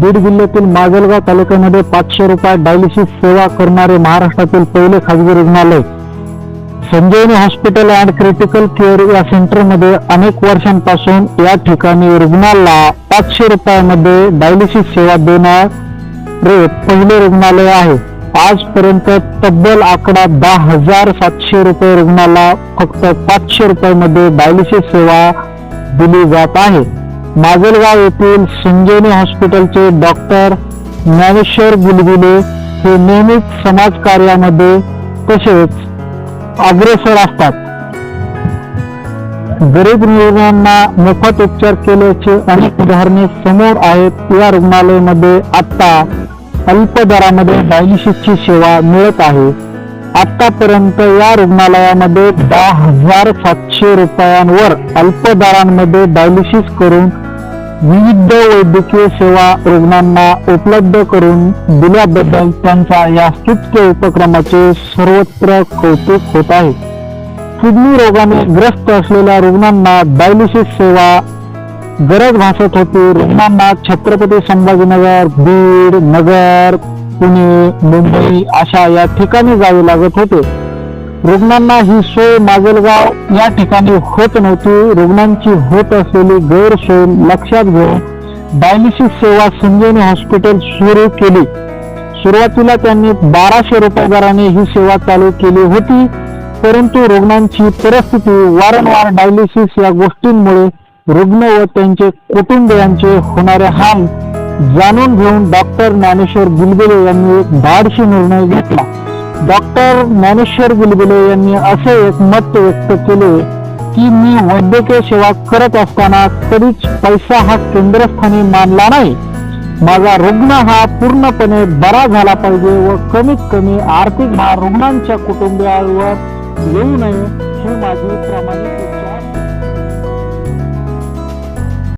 बीड जिल्ह्यातील माजलगाव तालुक्यामध्ये पाचशे रुपयात डायलिसिस सेवा करणारे महाराष्ट्रातील पहिले खाजगी रुग्णालय. Sanjeevani hospital and critical care या सेंटरमध्ये अनेक वर्षांपासून या ठिकाणी रुग्णाला पाचशे रुपयामध्ये डायलिसिस सेवा देणारे पहिले रुग्णालय आहे. आजपर्यंत तब्बल आकडा दहा हजार सातशे रुपये रुग्णाला फक्त पाचशे रुपयामध्ये डायलिसिस सेवा दिली जात आहे. माजलगाव येथील संजीवनी हॉस्पिटलचे डॉक्टर ज्ञानेश्वर गुलगुले हे नेहमीच समाजकार्यामध्ये तसेच अग्रेसर असतात. गरीब रुग्णांना मोफत उपचार केल्याचे अनेक उदाहरणे समोर आहेत. या रुग्णालयामध्ये आता अल्प दरामध्ये डायलिसिसची सेवा मिळत आहे. आतापर्यंत या रुग्णालयामध्ये दहा हजार सातशे रुपयांवर अल्प दरांमध्ये डायलिसिस करून विविध वैद्यकीय सेवा रुग्णांना उपलब्ध करून दिल्याबद्दल त्यांचा या स्तुत्य उपक्रमाचे सर्वत्र कौतुक होत आहे. किडनी रोगाने ग्रस्त असलेल्या रुग्णांना डायलिसिस सेवा गरज भासत होती. रुग्णांना छत्रपती संभाजीनगर बीड नगर पुणे मुंबई अशा या ठिकाणी जावे लागत होते. रुग्णांना ही सोय माजलगाव या ठिकाणी होत नव्हती. रुग्णांची होत असलेली गैरसोय लक्षात घेऊन डायलिसिस सेवा संजीवनी हॉस्पिटल सुरू केली. सुरुवातीला त्यांनी बाराशे रुपये दराने ही सेवा चालू केली होती. परंतु रुग्णांची परिस्थिती वारंवार डायलिसिस या गोष्टींमुळे रुग्ण व त्यांचे कुटुंबियांचे होणारे हाल जाणून घेऊन डॉक्टर ज्ञानेश्वर गुलगुले यांनी एक धाडशी निर्णय घेतला. डॉक्टर ज्ञानेश्वर गुलगुले यांनी असे एक मत व्यक्त केले की मी वैद्यकीय सेवा करत असताना कधीच पैसा हा केंद्रस्थानी मानला नाही. माझा रुग्ण हा पूर्णपणे बरा झाला पाहिजे व कमीत कमी आर्थिक भार रुग्णांच्या कुटुंबियांवर येऊ नये ही माझी प्रामाणिक